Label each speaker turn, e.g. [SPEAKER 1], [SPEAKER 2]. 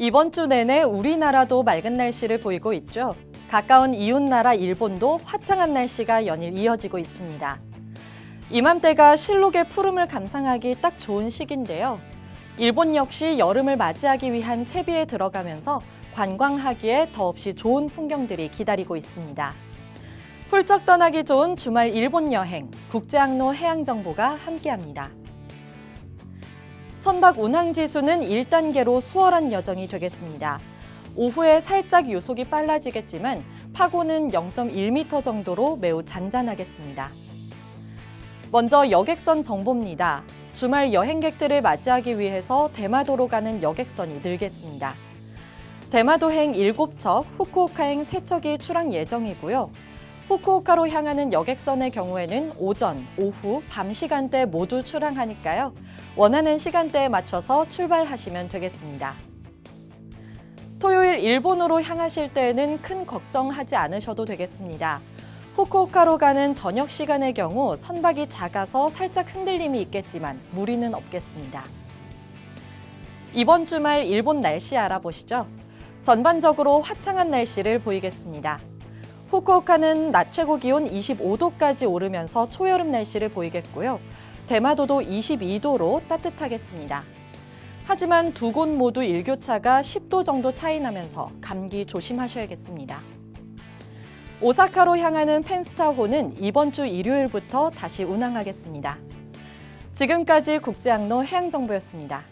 [SPEAKER 1] 이번 주 내내 우리나라도 맑은 날씨를 보이고 있죠. 가까운 이웃나라 일본도 화창한 날씨가 연일 이어지고 있습니다. 이맘때가 실록의 푸름을 감상하기 딱 좋은 시기인데요. 일본 역시 여름을 맞이하기 위한 채비에 들어가면서 관광하기에 더없이 좋은 풍경들이 기다리고 있습니다. 훌쩍 떠나기 좋은 주말 일본 여행, 국제항로 해양정보가 함께합니다. 선박 운항 지수는 1단계로 수월한 여정이 되겠습니다. 오후에 살짝 유속이 빨라지겠지만 파고는 0.1m 정도로 매우 잔잔하겠습니다. 먼저 여객선 정보입니다. 주말 여행객들을 맞이하기 위해서 대마도로 가는 여객선이 늘겠습니다. 대마도행 7척, 후쿠오카행 3척이 출항 예정이고요. 후쿠오카로 향하는 여객선의 경우에는 오전, 오후, 밤 시간대 모두 출항하니까요. 원하는 시간대에 맞춰서 출발하시면 되겠습니다. 토요일 일본으로 향하실 때에는 큰 걱정하지 않으셔도 되겠습니다. 후쿠오카로 가는 저녁 시간의 경우 선박이 작아서 살짝 흔들림이 있겠지만 무리는 없겠습니다. 이번 주말 일본 날씨 알아보시죠. 전반적으로 화창한 날씨를 보이겠습니다. 후쿠오카는 낮 최고 기온 25도까지 오르면서 초여름 날씨를 보이겠고요. 대마도도 22도로 따뜻하겠습니다. 하지만 두 곳 모두 일교차가 10도 정도 차이 나면서 감기 조심하셔야겠습니다. 오사카로 향하는 펜스타호는 이번 주 일요일부터 다시 운항하겠습니다. 지금까지 국제항로 해양정보였습니다.